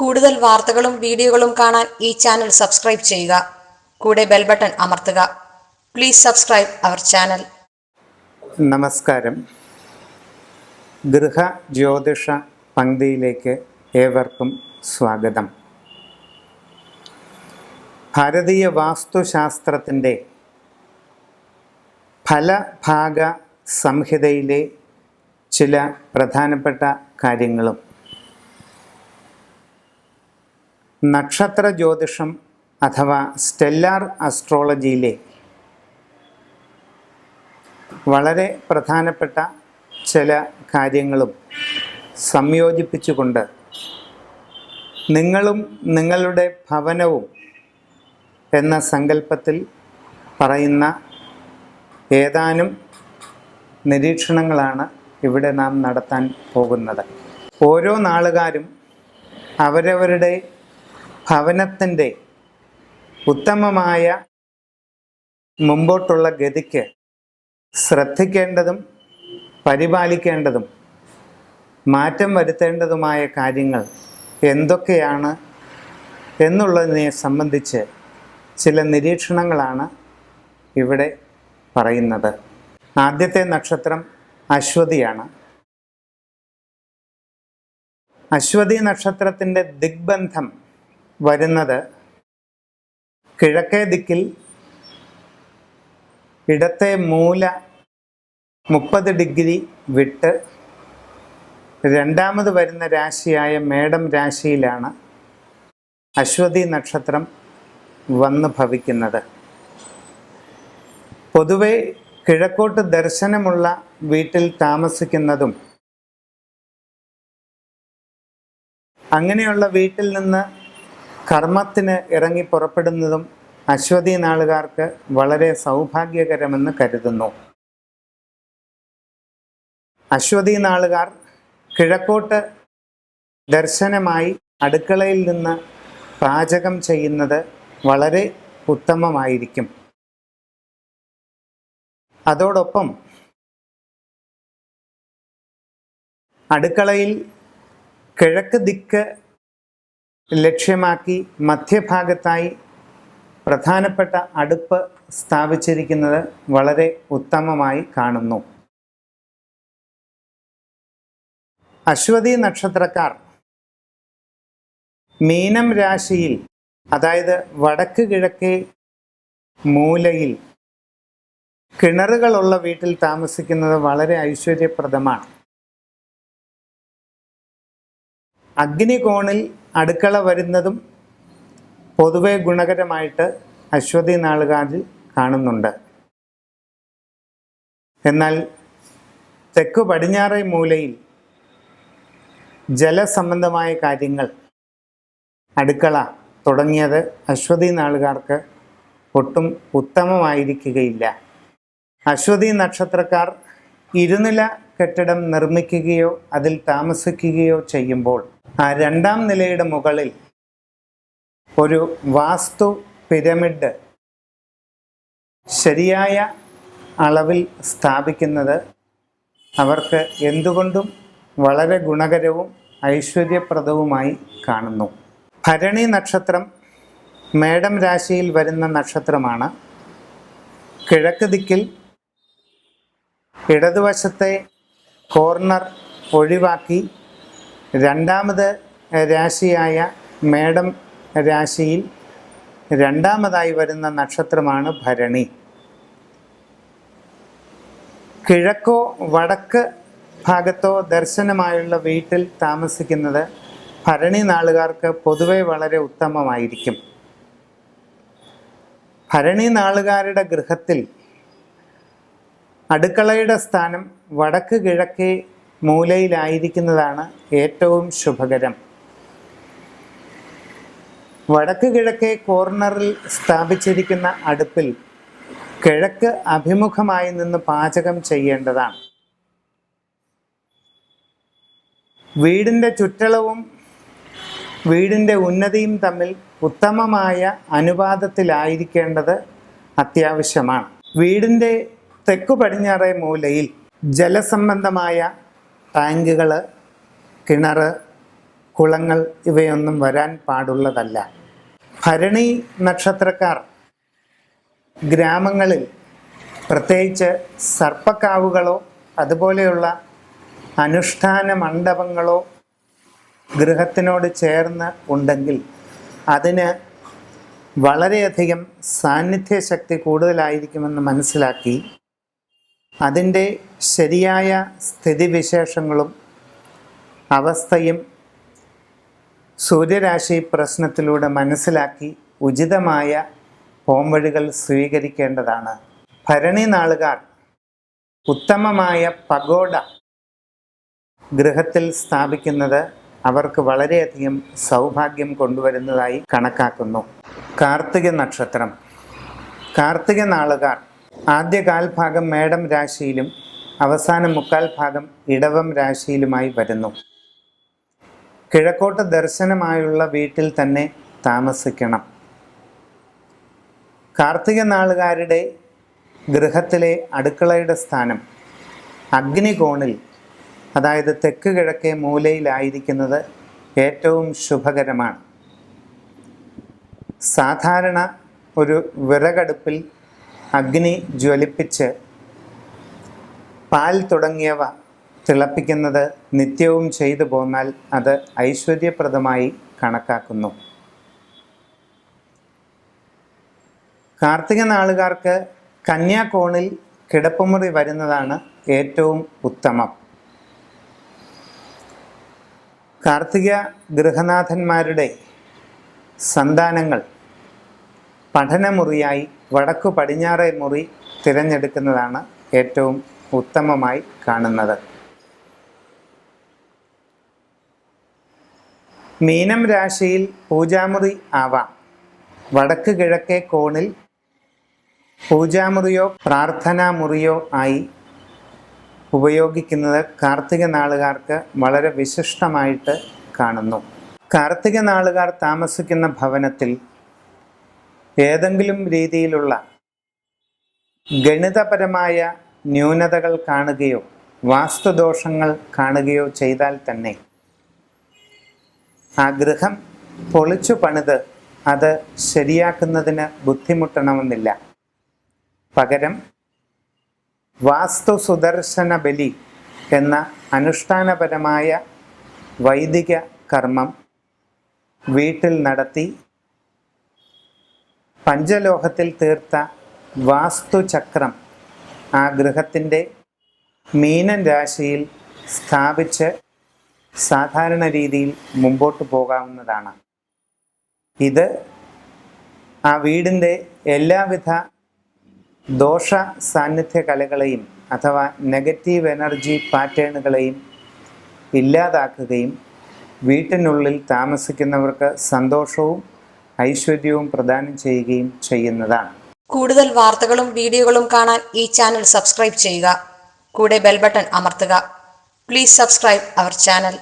കൂടുതൽ വാർത്തകളും വീഡിയോകളും കാണാൻ ഈ ചാനൽ സബ്സ്ക്രൈബ് ചെയ്യുക. കൂടെ ബെൽ ബട്ടൺ അമർത്തുക. പ്ലീസ് സബ്സ്ക്രൈബ് അവർ ചാനൽ നമസ്കാരം. ഗൃഹ ജ്യോതിഷ പങ്ക്തിയിലേക്ക് ഏവർക്കും സ്വാഗതം. ഭാരതീയ വാസ്തുശാസ്ത്രത്തിന്റെ ഫലഭാഗ സംഹിതയിലെ ചില പ്രധാനപ്പെട്ട കാര്യങ്ങളും നക്ഷത്ര ജ്യോതിഷം അഥവാ സ്റ്റെല്ലാർ അസ്ട്രോളജിയിലെ വളരെ പ്രധാനപ്പെട്ട ചില കാര്യങ്ങളും സംയോജിപ്പിച്ചുകൊണ്ട് നിങ്ങളും നിങ്ങളുടെ ഭവനവും എന്ന സങ്കല്പത്തിൽ പറയുന്ന ഏതാനും നിരീക്ഷണങ്ങളാണ് ഇവിടെ നാം നടത്താൻ പോകുന്നത്. ഓരോ നാളുകാരും അവരവരുടെ ഭവനത്തിന്റെ ഉത്തമമായ മുമ്പോട്ടുള്ള ഗതിക്ക് ശ്രദ്ധിക്കേണ്ടതും പരിപാലിക്കേണ്ടതും മാറ്റം വരുത്തേണ്ടതുമായ കാര്യങ്ങൾ എന്തൊക്കെയാണ് എന്നുള്ളതിനെ സംബന്ധിച്ച് ചില നിരീക്ഷണങ്ങളാണ് ഇവിടെ പറയുന്നത്. ആദ്യത്തെ നക്ഷത്രം അശ്വതിയാണ്. അശ്വതി നക്ഷത്രത്തിന്റെ ദിഗ്ബന്ധം വരുന്നത് കിഴക്കേ ദിക്കിൽ ഇടത്തെ മൂല മുപ്പത് ഡിഗ്രി വിട്ട് രണ്ടാമത് വരുന്ന രാശിയായ മേടം രാശിയിലാണ് അശ്വതി നക്ഷത്രം വന്ന് ഭവിക്കുന്നത്. പൊതുവെ കിഴക്കോട്ട് ദർശനമുള്ള വീട്ടിൽ താമസിക്കുന്നതും അങ്ങനെയുള്ള വീട്ടിൽ നിന്ന് കർമ്മത്തിന് ഇറങ്ങി പുറപ്പെടുന്നതും അശ്വതി നാളുകാർക്ക് വളരെ സൗഭാഗ്യകരമെന്ന് കരുതുന്നു. അശ്വതി നാളുകാർ കിഴക്കോട്ട് ദർശനമായി അടുക്കളയിൽ നിന്ന് പാചകം ചെയ്യുന്നത് വളരെ ഉത്തമമായിരിക്കും. അതോടൊപ്പം അടുക്കളയിൽ കിഴക്ക് ദിക്ക് ലക്ഷ്യമാക്കി മധ്യഭാഗത്തായി പ്രധാനപ്പെട്ട അടുപ്പ് സ്ഥാപിച്ചിരിക്കുന്നത് വളരെ ഉത്തമമായി കാണുന്നു. അശ്വതി നക്ഷത്രക്കാർ മീനം രാശിയിൽ അതായത് വടക്ക് കിഴക്കേ മൂലയിൽ കിണറുകളുള്ള വീട്ടിൽ താമസിക്കുന്നത് വളരെ ഐശ്വര്യപ്രദമാണ്. അഗ്നികോണിൽ അടുക്കള വരുന്നതും പൊതുവെ ഗുണകരമായിട്ട് അശ്വതി നാളുകാരിൽ കാണുന്നുണ്ട്. എന്നാൽ തെക്കു പടിഞ്ഞാറേ മൂലയിൽ ജലസംബന്ധമായ കാര്യങ്ങൾ അടുക്കള തുടങ്ങിയത് അശ്വതി നാളുകാർക്ക് ഒട്ടും ഉത്തമമായിരിക്കുകയില്ല. അശ്വതി നക്ഷത്രക്കാർ ഇരുനില കെട്ടിടം നിർമ്മിക്കുകയോ അതിൽ താമസിക്കുകയോ ചെയ്യുമ്പോൾ ആ രണ്ടാം നിലയുടെ മുകളിൽ ഒരു വാസ്തു പിരമിഡ് ശരിയായ അളവിൽ സ്ഥാപിക്കുന്നത് അവർക്ക് എന്തുകൊണ്ടും വളരെ ഗുണകരവും ഐശ്വര്യപ്രദവുമായി കാണുന്നു. ഭരണി നക്ഷത്രം മേടം രാശിയിൽ വരുന്ന നക്ഷത്രമാണ്. കിഴക്ക് ദിക്കിൽ ഇടതുവശത്തെ കോർണർ ഒഴിവാക്കി രണ്ടാമത് രാശിയായ മേടം രാശിയിൽ രണ്ടാമതായി വരുന്ന നക്ഷത്രമാണ് ഭരണി. കിഴക്കോ വടക്ക് ഭാഗത്തോ ദർശനമായുള്ള വീട്ടിൽ താമസിക്കുന്നത് ഭരണി നാളുകാർക്ക് പൊതുവെ വളരെ ഉത്തമമായിരിക്കും. ഭരണി നാളുകാരുടെ ഗൃഹത്തിൽ അടുക്കളയുടെ സ്ഥാനം വടക്ക് കിഴക്കേ മൂലയിലായിരിക്കുന്നതാണ് ഏറ്റവും ശുഭകരം. വടക്ക് കിഴക്കേ കോർണറിൽ സ്ഥാപിച്ചിരിക്കുന്ന അടുപ്പിൽ കിഴക്ക് അഭിമുഖമായി നിന്ന് പാചകം ചെയ്യേണ്ടതാണ്. വീടിന്റെ ചുറ്റളവും വീടിന്റെ ഉന്നതിയും തമ്മിൽ ഉത്തമമായ അനുപാതത്തിലായിരിക്കേണ്ടത് അത്യാവശ്യമാണ്. വീടിന്റെ തെക്കു പടിഞ്ഞാറേ മൂലയിൽ ജലസംബന്ധമായ ടാങ്കുകൾ കിണർ കുളങ്ങൾ ഇവയൊന്നും വരാൻ പാടുള്ളതല്ല. ഭരണി നക്ഷത്രക്കാർ ഗ്രാമങ്ങളിൽ പ്രത്യേകിച്ച് സർപ്പക്കാവുകളോ അതുപോലെയുള്ള അനുഷ്ഠാന മണ്ഡപങ്ങളോ ഗൃഹത്തിനോട് ചേർന്ന് ഉണ്ടെങ്കിൽ അതിന് വളരെയധികം സാന്നിധ്യ ശക്തി കൂടുതലായിരിക്കുമെന്ന് മനസ്സിലാക്കി അതിന്റെ ശരിയായ സ്ഥിതിവിശേഷങ്ങളും അവസ്ഥയും സൂര്യരാശി പ്രശ്നത്തിലൂടെ മനസ്സിലാക്കി ഉചിതമായ പോംവഴികൾ സ്വീകരിക്കേണ്ടതാണ്. ഭരണി നാളുകാർ ഉത്തമമായ പഗോഡ ഗൃഹത്തിൽ സ്ഥാപിക്കുന്നത് അവർക്ക് വളരെയധികം സൗഭാഗ്യം കൊണ്ടുവരുന്നതായി കണക്കാക്കുന്നു. കാർത്തിക നക്ഷത്രം. കാർത്തിക നാളുകാർ ആദ്യ കാൽഭാഗം മേടം രാശിയിലും അവസാന മുക്കാൽ ഭാഗം ഇടവം രാശിയിലുമായി വരുന്നു. കിഴക്കോട്ട് ദർശനമായുള്ള വീട്ടിൽ തന്നെ താമസിക്കണം. കാർത്തിക നാളുകാരുടെ ഗൃഹത്തിലെ അടുക്കളയുടെ സ്ഥാനം അഗ്നികോണിൽ അതായത് തെക്ക് കിഴക്കേ മൂലയിലായിരിക്കുന്നത് ഏറ്റവും ശുഭകരമാണ്. സാധാരണ ഒരു വിറകടുപ്പിൽ അഗ്നി ജ്വലിപ്പിച്ച് പാൽ തുടങ്ങിയവ തിളപ്പിക്കുന്നത് നിത്യവും ചെയ്തു പോന്നാൽ അത് ഐശ്വര്യപ്രദമായി കണക്കാക്കുന്നു. കാർത്തിക നാളുകാർക്ക് കന്യാകോണിൽ കിടപ്പുമുറി വരുന്നതാണ് ഏറ്റവും ഉത്തമം. കാർത്തിക ഗൃഹനാഥന്മാരുടെ സന്താനങ്ങൾ പഠനമുറിയായി വടക്കു പടിഞ്ഞാറേ മുറി തിരഞ്ഞെടുക്കുന്നതാണ് ഏറ്റവും ഉത്തമമായി കാണുന്നത്. മീനം രാശിയിൽ പൂജാമുറി ആവാം. വടക്ക് കിഴക്കേ കോണിൽ പൂജാമുറിയോ പ്രാർത്ഥനാ മുറിയോ ആയി ഉപയോഗിക്കുന്നത് കാർത്തിക നാളുകാർക്ക് വളരെ വിശിഷ്ടമായിട്ട് കാണുന്നു. കാർത്തിക നാളുകാർ താമസിക്കുന്ന ഭവനത്തിൽ ഏതെങ്കിലും രീതിയിലുള്ള ഗണിതപരമായ ന്യൂനതകൾ കാണുകയോ വാസ്തുദോഷങ്ങൾ കാണുകയോ ചെയ്താൽ തന്നെ ആ ഗൃഹം പൊളിച്ചു പണിത് അത് ശരിയാക്കുന്നതിന് ബുദ്ധിമുട്ടണമെന്നില്ല. പകരം വാസ്തു സുദർശന ബലി എന്ന അനുഷ്ഠാനപരമായ വൈദിക കർമ്മം വീട്ടിൽ നടത്തി പഞ്ചലോഹത്തിൽ തീർത്ത വാസ്തുചക്രം ആ ഗൃഹത്തിന്റെ മീനൻ രാശിയിൽ സ്ഥാപിച്ച് സാധാരണ രീതിയിൽ മുമ്പോട്ട് പോകാവുന്നതാണ്. ഇത് ആ വീടിന്റെ എല്ലാവിധ ദോഷ സാന്നിധ്യ കലകളെയും അഥവാ നെഗറ്റീവ് എനർജി പാറ്റേണുകളെയും ഇല്ലാതാക്കുകയും വീട്ടിനുള്ളിൽ താമസിക്കുന്നവർക്ക് സന്തോഷവും ഐശ്വര്യവും പ്രദാനം ചെയ്യുകയും ചെയ്യുന്നതാണ്. കൂടുതൽ വാർത്തകളും വീഡിയോകളും കാണാൻ ഈ ചാനൽ സബ്സ്ക്രൈബ് ചെയ്യുക. കൂടെ ബെൽ ബട്ടൺ അമർത്തുക. Please subscribe our channel